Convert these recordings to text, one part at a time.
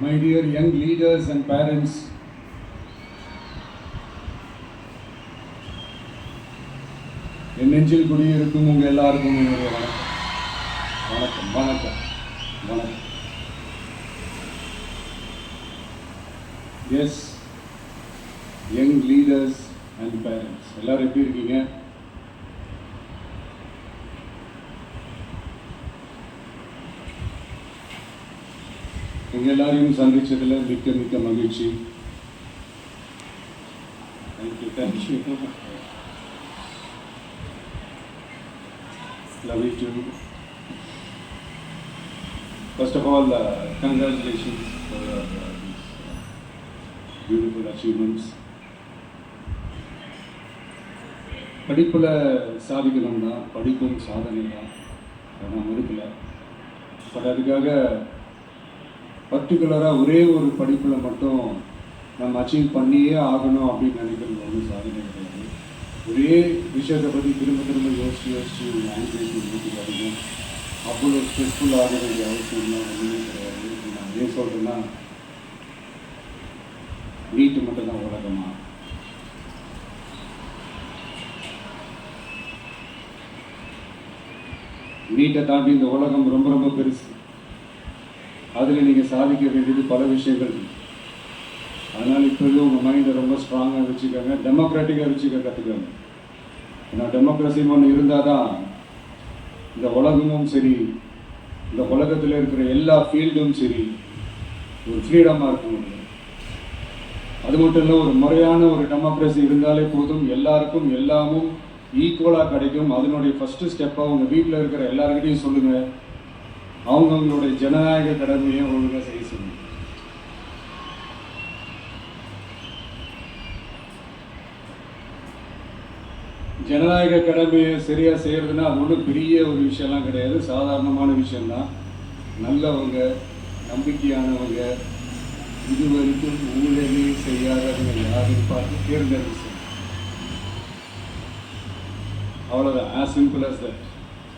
my dear young leaders and parents, என் நெஞ்சில் குடியிருக்கும் உங்கள் எல்லாருக்கும் என்னுடைய வணக்கம். வணக்கம் வணக்கம் வணக்கம். Yes young leaders and parents எல்லாரும் எப்படி இருக்கீங்க? உங்க எல்லாரையும் சந்திச்சதுல மிக்க மிக்க மகிழ்ச்சி. Thank you thank you love you too first of all congratulations for beautiful achievements படிப்பில் சாதிக்கணும்னா படிப்பும் சாதனை தான் அதை நான் மறுக்கல. பட் அதுக்காக பர்டிகுலராக ஒரே ஒரு படிப்பில் மட்டும் நம்ம அச்சீவ் பண்ணியே ஆகணும் அப்படின்னு நினைக்கிறது வந்து சாதனை கிடையாது. ஒரே விஷயத்தை பற்றி திரும்ப திரும்ப யோசிச்சு யோசிச்சு ஆன்சைட்டி ஊற்றிக்காதீங்க அவ்வளோ ஸ்ட்ரெஸ்ஃபுல் ஆக வேண்டிய அவசியம்லாம் ஒன்றுமே கிடையாது. நான் ஏன் சொல்கிறேன்னா நீட்டு மட்டும்தான் உலகமாக நீட்டை தாண்டி இந்த உலகம் ரொம்ப ரொம்ப பெருசு. அதில் நீங்கள் சாதிக்க வேண்டியது பல விஷயங்கள். அதனால் இப்போது உங்கள் மைண்டை ரொம்ப ஸ்ட்ராங்காக வச்சுக்கோங்க. டெமோக்ராட்டிக்காக வச்சுக்க கற்றுக்கோங்க ஏன்னா டெமோக்ரஸின்னு ஒன்று இருந்தால் தான் இந்த உலகமும் சரி இந்த உலகத்தில் இருக்கிற எல்லா ஃபீல்டும் சரி ஒரு ஃப்ரீடமாக இருக்க முடியும். அது மட்டும் இல்லை ஒரு முறையான ஒரு டெமோக்ரஸி இருந்தாலே போதும். எல்லாருக்கும் எல்லாமும் ஈக்குவலாக கிடைக்கும். அதனுடைய ஃபஸ்ட்டு ஸ்டெப்பாக உங்கள் வீட்டில் இருக்கிற எல்லாருக்கிட்டையும் சொல்லுங்கள் அவங்கவுங்களுடைய ஜனநாயக கடமையை ஒழுங்காக செய்ய சொல்லணும் ஜனநாயக கடமையை சரியாக செய்கிறதுனா அது ஒன்றும் பெரிய ஒரு விஷயம்லாம் கிடையாது. சாதாரணமான விஷயம்தான். நல்லவங்க நம்பிக்கையானவங்க இதுவரைக்கும் ஊழலே செய்யாதவங்க யாரையும் பார்த்து தேர்ந்தெடுக்க செய்யணும். அவ்வளோதான் ஆஸ் சிம்பிள் அஸ் தட்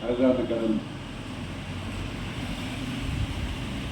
அதுதான் அந்த கடமை.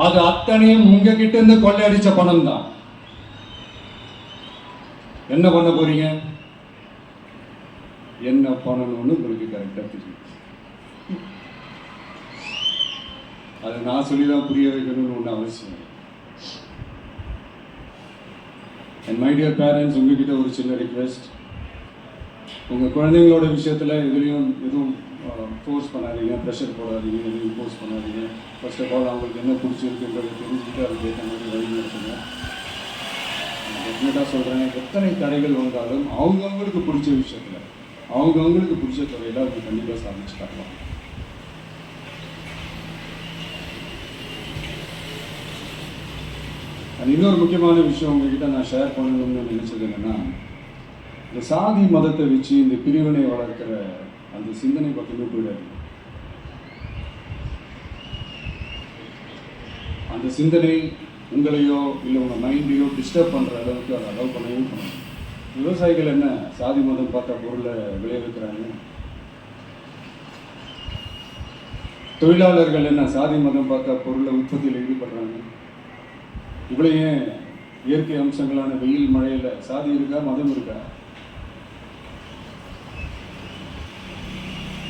அது அத்தனையும் உங்ககிட்ட இருந்து கொள்ளையடிச்ச பணம் தான் என்ன பண்ண போறீங்க? என்ன பண்ணணும்னு உங்களுக்கு கரெக்டாக தெரியும். அதை நான் சொல்லி தான் புரிய வைக்கணும்னு ஒன்று அவசியம் என் மை டியர் பேரண்ட்ஸ் உங்ககிட்ட ஒரு சின்ன ரிக்வெஸ்ட் உங்கள் குழந்தைங்களோட விஷயத்தில் எதுலேயும் எதுவும் ஃபோர்ஸ் பண்ணாதீங்க ப்ரெஷர் போடாதீங்க எதுவும் ஃபோர்ஸ் பண்ணாதீங்க. ஃபர்ஸ்ட் ஆஃப் ஆல் அவங்களுக்கு என்ன பிடிச்சிருக்குன்றதை தெரிஞ்சுட்டு அதுக்கு ஏற்ற மாதிரி வழி நடத்துங்க. டெஃபினட்டாக சொல்கிறேன் எத்தனை தடைகள் வந்தாலும் அவங்கவுங்களுக்கு பிடிச்ச விஷயத்தில் அவங்கவுங்களுக்கு பிடிச்ச துறையில் அவங்க கண்டிப்பாக சாதிச்சு காட்டலாம். அது இன்னொரு முக்கியமான விஷயம் உங்ககிட்ட நான் ஷேர் பண்ணணும்னு நினைச்சது என்னன்னா இந்த சாதி மதத்தை வச்சு இந்த பிரிவினை வளர்க்கிற அந்த சிந்தனை பக்கமே போயிடாது அந்த சிந்தனை உங்களையோ இல்லை உங்கள் மைண்டையோ டிஸ்டர்ப் பண்ணுற அளவுக்கு அதை அலோவ் பண்ணவும் பண்ணணும் விவசாயிகள் என்ன சாதி மதம் பார்த்த பொருளை விளைவிக்கிறாங்க? தொழிலாளர்கள் என்ன சாதி மதம் பார்த்த பொருளை உற்பத்தியில் ஈடுபடுறாங்க? இவ்வளோ ஏன் இயற்கை அம்சங்களான வெயில் மழையில் சாதி இருக்கா மதம் இருக்கா?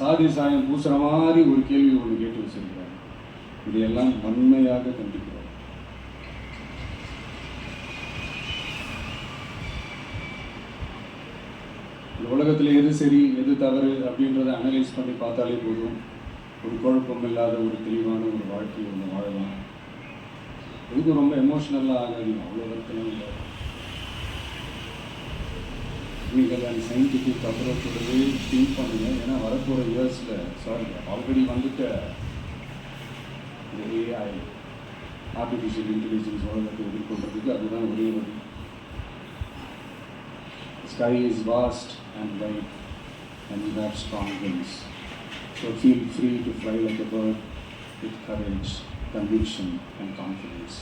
சாதி சாயம் பூசுகிற மாதிரி ஒரு கேள்வி ஒன்று கேட்டு வச்சிருக்கிறார். இதையெல்லாம் வன்மையாக கண்டிக்கிறார் உலகத்தில் எது சரி எது தவறு அப்படின்றத அனலைஸ் பண்ணி பார்த்தாலே போதும். ஒரு குழப்பம் இல்லாத ஒரு தெளிவான ஒரு வாழ்க்கையை ஒன்று வாழலாம். இதுக்கு ரொம்ப எமோஷ்னலாக ஆகாது அவ்வளோ வருத்தம் இல்லை. இன்றைக்கி சயின்டிஃபிக் அப்ரோச் எடுத்து திங்க் பண்ணுங்கள் ஏன்னா வரப்போகிற இயர்ஸில் சாரி ஆல்ரெடி வந்துட்ட ஏஐ ஆர்டிஃபிஷியல் இன்டெலிஜென்ஸ் உலகத்தை எதிர்கொள்றதுக்கு அதுதான் ஒரே வழி. Sky is vast and light and you have strong wings so feel free to fly like a with courage conviction and confidence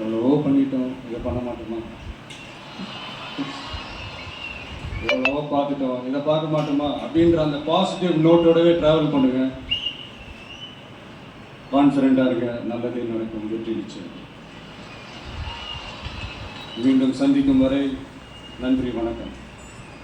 எவ்வளவோ பண்ணிட்டோம். இதை பண்ண மாட்டோமா? எவ்வளவோ பார்த்துட்டோம். இதை பார்க்க மாட்டோமா? அப்படின்ற அந்த பாசிட்டிவ் நோட்டோடவே ட்ராவல் பண்ணுங்க. கான்ஃபிடண்டாக இருக்க நல்லதே நடக்கும். வெற்றி நிச்சயம். மீண்டும் சந்திக்கும் வரை நன்றி வணக்கம்.